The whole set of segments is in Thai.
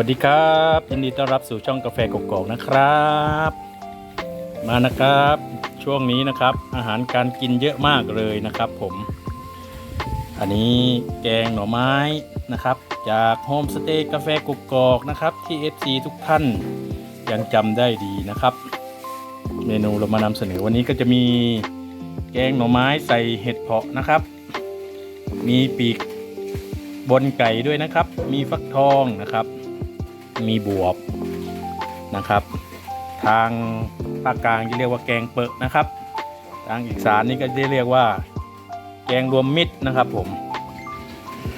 วัสดีครับยินดีต้อนรับสู่ช่องกาแฟกกอกนะครับ มานะครับ ช่วงนี้นะครับ อาหารการกินเยอะมากเลยนะครับ ผม อันนี้แกงหน่อไม้นะครับ จากโฮมสเตย์กาแฟกกอกนะครับ ที่ FC ทุกท่านยังจำได้ดีนะครับ เมนูเรามานำเสนอวันนี้ก็จะมีแกงหน่อไม้ใส่เห็ดเผาะนะครับ มีปีกบนไก่ด้วยนะครับ มีฟักทองนะครับ มีบวบนะครับ ทางภาคกลางจะเรียกว่าแกงเปอะนะครับ ทางอีสานนี่ก็จะเรียกว่า แกงรวมมิตรนะครับผม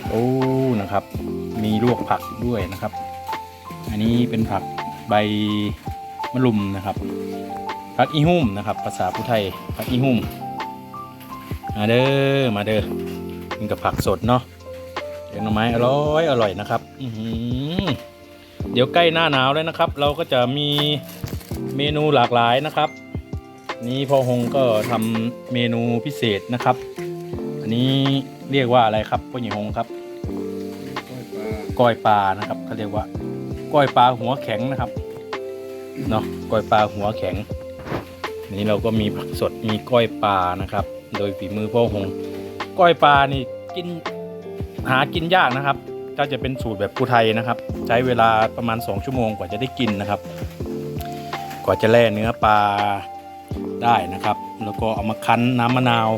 โอ้นะครับ มีลวกผักด้วยนะครับ อันนี้เป็นผักใบมะลุมนะครับผักอีหุ่มนะครับ ภาษาผู้ไทยผักอีหุ่มมาเด้อมาเด้อกินกับผักสดเนาะแกงหน่อไม้อร่อยอร่อยนะครับ อือหือ เดี๋ยวใกล้หน้าหนาวแล้วนะครับ เราก็จะมีเมนูหลากหลายนะครับ นี่พ่อฮงก็ทำเมนูพิเศษนะครับ อันนี้เรียกว่าอะไรครับพ่อหญิงฮงครับก้อยปลานะครับเขาเรียกว่าก้อยปลาหัวแข็งนะครับเนาะก้อยปลาหัวแข็ง นี่เราก็มีผักสดมีก้อยปลานะครับ โดยฝีมือพ่อหง ก้อยปลานี่กินหากินยากนะครับ ก็จะเป็นสูตรแบบผู้ไทยนะครับ ใช้เวลาประมาณ 2 ชั่วโมงกว่าจะได้กินนะครับ กว่าจะแล่เนื้อปลาได้นะครับ แล้วก็เอามาคั้นน้ำมะนาว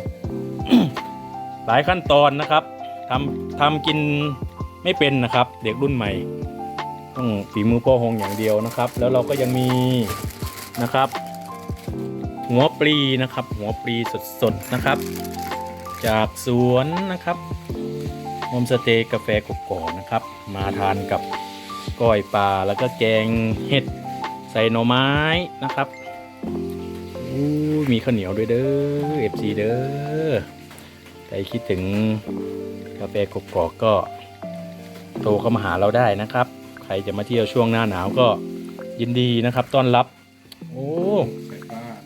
หลายขั้นตอนนะครับทำทำกินไม่เป็นนะครับ เด็กรุ่นใหม่ ต้องฝีมือพ่อหงอย่างเดียวนะครับ แล้วเราก็ยังมีนะครับ หัวปลีนะครับ หัวปลีสดๆนะครับ จากสวนนะครับ โฮมสเตย์กาแฟกกอกนะครับ มาทานกับก้อยปลาแล้วก็แกงเห็ดใส่หน่อไม้นะครับอู้มีข้าวเหนียวด้วยเด้อเอฟซีเด้อใครคิดถึงกาแฟกกอกก็โทรเข้ามาหาเราได้นะครับ ใครจะมาเที่ยวช่วงหน้าหนาวก็ยินดีนะครับต้อนรับ โอ้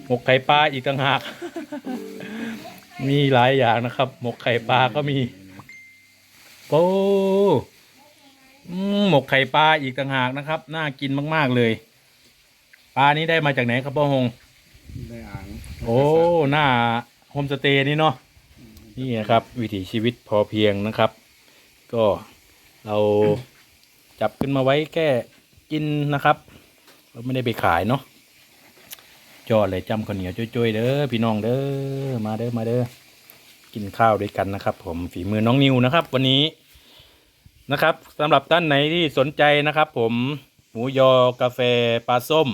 หมกไข่ปลาอีกต่างหาก มีหลายอย่างนะครับ หมกไข่ปลาก็มี โอ้อืมหมกไข่ปลาอีกต่างหากนะครับ น่ากินมาก ๆ เลย ปลานี้ได้มาจากไหนครับพ่อฮงได้อ่างโอ้หน้าโฮมสเตย์นี่เนาะนี่นะครับ วิถีชีวิตพอเพียงนะครับ ก็เราจับขึ้นมาไว้แค่กินนะครับ เราไม่ได้ไปขายเนาะจอดเลยจำข้าวเหนียวจุ้ยๆเด้อพี่น้องเด้อมาเด้อมาเด้อ กินข้าวด้วยกันนะครับ ผมฝีมือน้องนิวนะครับ วันนี้นะครับสำหรับท่านไหนที่สนใจนะครับ ผมหมูยอกาแฟปลาส้ม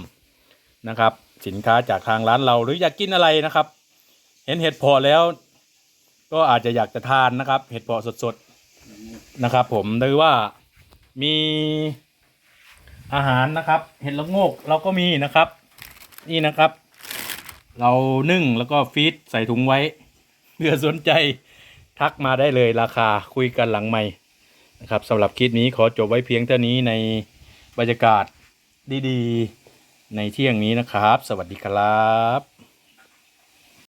นะครับ สินค้าจากทางร้านเราหรืออยากกินอะไรนะครับ เห็นเห็ดเพาะแล้ว ก็อาจจะอยากจะทานนะครับ เห็ดเพาะสดๆนะครับ ผมหรือว่ามีอาหารนะครับ เห็ดละโงกเราก็มีนะครับ นี่นะครับ เรานึ่งแล้วก็ฟีดใส่ถุงไว้ เพื่อสนใจทักมาได้เลยราคาคุยกันหลังใหม่นะครับสำหรับคลิปนี้ขอจบไว้เพียงเท่านี้ในบรรยากาศดีๆ ในเที่ยงนี้นะครับ สวัสดีครับ